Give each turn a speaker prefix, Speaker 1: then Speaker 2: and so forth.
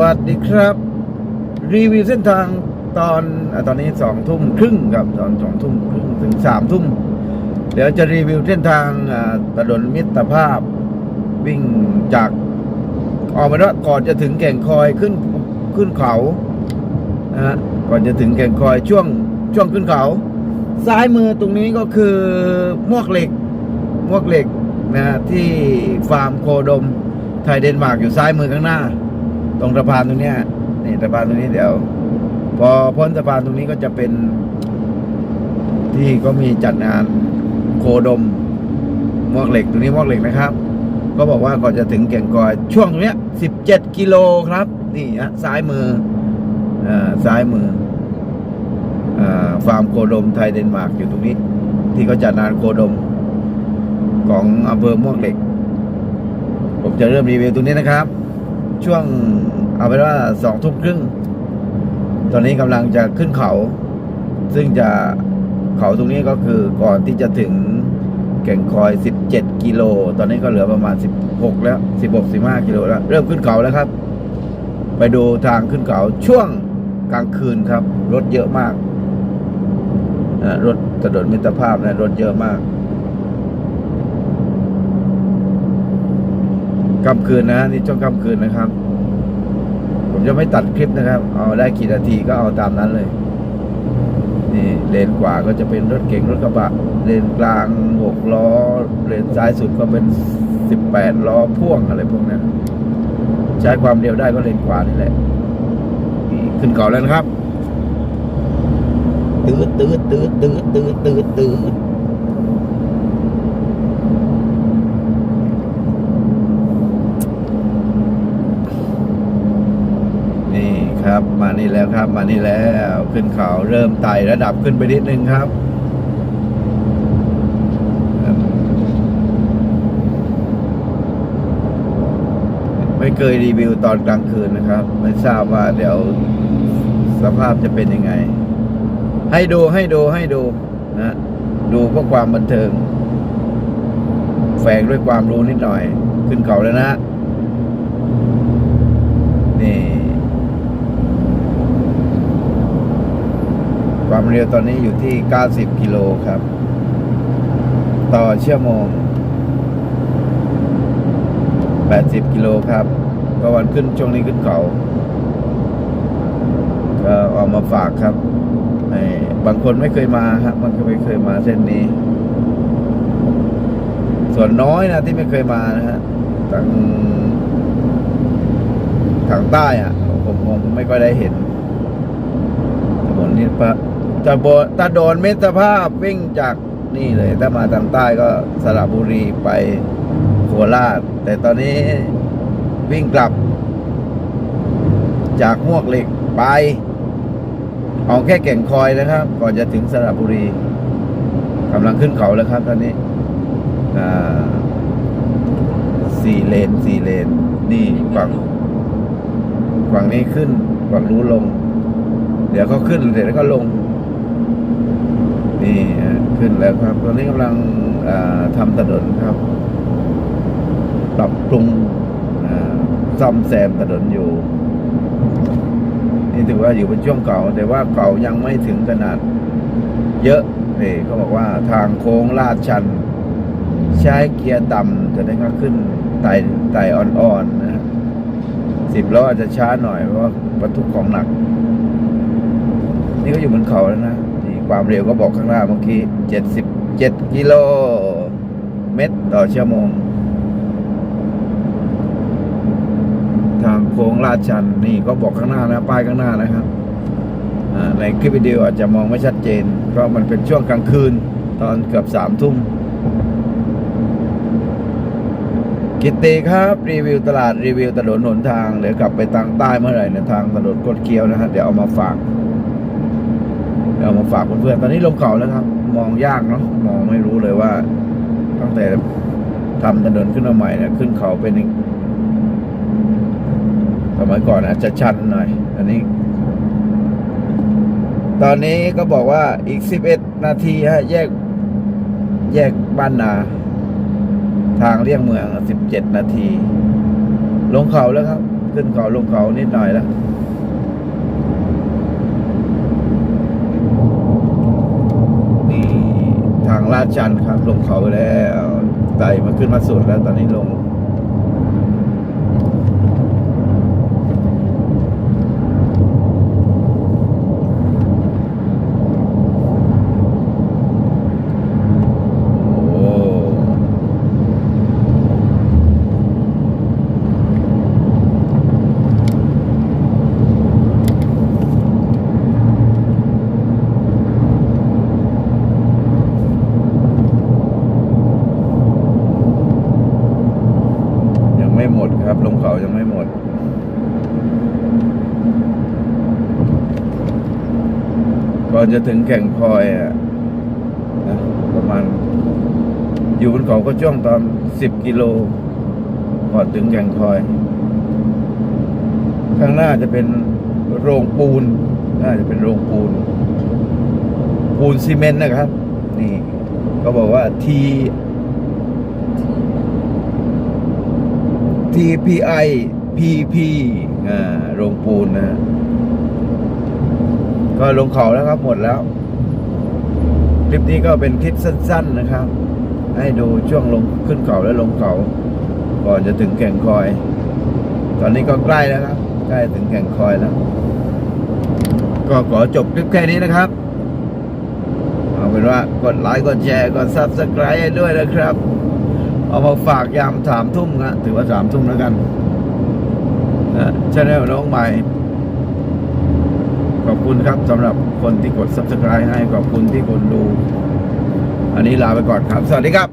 Speaker 1: วัสดีครับ รีวิวเส้นทางตอนอตอนนี้สองทุ่มครึ่งครับตอนสองทุ่มครึ่งถึงสามทุ่มเดี๋ยวจะรีวิวเส้นทางถนนมิตรภาพ วิ่งจากออกมาแล้วก่อนจะถึงแก่งคอยขึ้นขึ้นเขานะฮะก่อนจะถึงแก่งคอยช่วงช่วงขึ้นเขา ซ้ายมือตรงนี้ก็คือมวกเหล็กมวกเหล็กนะฮะที่ฟาร์มโคดมไทยเดนมาร์กอยู่ซ้ายมือข้างหน้า ตรงสะพานตรงเนี้ยนี่สะพานตรงนี้เดี๋ยว พอพ้นสะพานตรงนี้ก็จะเป็น ที่ก็มีจัดงานโคดมมวกเหล็กตรงนี้มวกเหล็กนะครับ ก็บอกว่าก่อนจะถึงแก่งกอย ช่วงตรงเนี้ยสิบเจ็ดกิโลครับ นี่ฮะซ้ายมืออ่าซ้ายมืออ่าฟาร์มโคดมไทยเดนมาร์กอยู่ตรงนี้ ที่เขาจัดงานโคดม ของอำเภอม่วงเหล็ก ผมจะเริ่มรีวิวตรงนี้นะครับ ช่วงเอาเป็นว่าสองทุ่มครึ่ง ตอนนี้กำลังจะขึ้นเขา ซึ่งจะเขาตรงนี้ก็คือก่อนที่จะถึงแก่งคอย 17 กิโล ตอนนี้ก็เหลือประมาณ 16 แล้ว 16 15 กิโลแล้ว เริ่มขึ้นเขาแล้วครับ ไปดูทางขึ้นเขาช่วงกลางคืนครับ รถเยอะมาก รถถนนมิตรภาพนะรถเยอะมาก กลางคืนนะนี่ช่วงกลางคืนนะครับ ผมจะไม่ตัดคลิปนะครับ เอาได้กี่นาทีก็เอาตามนั้นเลย นี่เลนขวาก็จะเป็นรถเก๋งรถกระบะ เลนกลางหกล้อ เลนซ้ายสุดก็เป็นสิบแปดล้อพ่วงอะไรพวกนั้นใช้ความเร็วได้ก็เลนขวานี่แหละขึ้นเก่าแล้วนะครับตืดตืดตืดตืดตืดตืดตืด นี่ครับ มา นี่แล้วครับ มานี่แล้วขึ้นเขาเริ่มไต่ระดับขึ้นไปนิดนึงครับไม่เคยรีวิวตอนกลางคืนนะครับ ไม่ทราบว่าเดี๋ยวสภาพจะเป็นยังไง ให้ดูให้ดูให้ดูนะดูเพื่อความบันเทิง แฝงด้วยความรู้นิดหน่อย ขึ้นเขาแล้วนะ นี่ ความเร็วตอนนี้อยู่ที่ 90 กิโลครับ ต่อชั่วโมง 80 กิโลครับก็วันขึ้นช่วงนี้ขึ้นเขาก็เอามาฝากครับให้บางคนไม่เคยมาครับบางคนไม่เคยมาเส้นนี้ ส่วนน้อยนะที่ไม่เคยมานะฮะทางทางใต้อะ ผมคงไม่ค่อยได้เห็นถนนนี้ปะ จะโบถ้าโดนมิตรภาพวิ่งจากนี่เลย ถ้ามาทางใต้ก็สระบุรีไปโคราช แต่ตอนนี้วิ่งกลับ จากหวกเหล็กไป เอาแค่แก่งคอยนะครับ ก่อนจะถึงสระบุรีกำลังขึ้นเขาแล้วครับ ตอนนี้สี่เลนสี่เลน นี่ฝั่งฝั่งนี้ขึ้นฝั่งนู้ลง เดี๋ยวเขาขึ้นเสร็จแล้วก็ลง นี่ขึ้นแล้วครับ ตอนนี้กำลังทำถนนครับ ปรับปรุงซ่อมแซมถนนอยู่ นี่ถือว่าอยู่เป็นช่วงเก่า แต่ว่าเก่ายังไม่ถึงขนาด เยอะนี่เขาบอกว่าทางโค้งลาดชัน ใช้เกียร์ต่ำจะได้ก็ขึ้นไต่ไต่อ่อนๆนะสิบล้ออาจจะช้าหน่อยเพราะว่าบรรทุกของหนัก นี่ก็อยู่บนเขาแล้วนะ ความเร็วก็บอกข้างหน้าเมื่อกี้เจ็ดสิบเจ็ดกิโลเมตรต่อชั่วโมง ทางโค้งลาดชันนี่ก็บอกข้างหน้านะ ป้ายข้างหน้านะครับ ในคลิปวิดีโออาจจะมองไม่ชัดเจน เพราะมันเป็นช่วงกลางคืนตอนเกือบสามทุ่มกิตติครับรีวิวตลาดรีวิวถนนหนทางเดี๋ยวกลับไปทางใต้เมื่อไหร่ในทางถนนกดเคี้ยวนะฮะเดี๋ยวเอามาฝาก เดี๋ยวเอามาฝากเพื่อนๆตอนนี้ลงเขาแล้วครับ มองยากเนาะมองไม่รู้เลยว่า ตั้งแต่ทำถนนขึ้นมาใหม่เนี่ยขึ้นเขาเป็นสมัยก่อนอาจจะชันหน่อย อันนี้ ตอนนี้ก็บอกว่าอีก11นาทีฮะ แยก แยกบ้านนา ทางเลี่ยงเมือง17นาที ลงเขาแล้วครับ ขึ้นเขาลงเขานิดหน่อยแล้ว นี่ทาง ลาดชันครับ ลงเขาแล้วไต่มาขึ้นมาสุดแล้วตอนนี้ลง โอ้ยังไม่หมดครับ ลงเขายังไม่หมด ก่อนจะถึงแก่งคอยอะนะประมาณ อยู่บนเขาก็ช่วงตอนสิบกิโลก่อนถึงแก่งคอย ข้างหน้าจะเป็นโรงปูน น่าจะเป็นโรงปูน ปูนซีเมนต์นะครับ นี่เขาบอกว่า T TPI PP อ่าโรงปูนนะ ก็ลงเขาแล้วครับหมดแล้ว คลิปนี้ก็เป็นคลิปสั้น ๆนะครับ ให้ดูช่วงลงขึ้นเขาและลงเขาก่อนจะถึงแก่งคอย ตอนนี้ก็ใกล้แล้วครับ ใกล้ถึงแก่งคอยแล้ว ก็ขอจบคลิปแค่นี้นะครับเอาเป็นว่ากดไลค์กดแชร์กดซับสไครต์ด้วยนะครับ เอามาฝากยามสามทุ่มนะถือว่าสามทุ่มแล้วกันนะชาแนลน้องใหม่ ขอบคุณครับสำหรับคนที่กด subscribe ให้ขอบคุณที่คนดู อันนี้ลาไปก่อนครับ สวัสดีครับ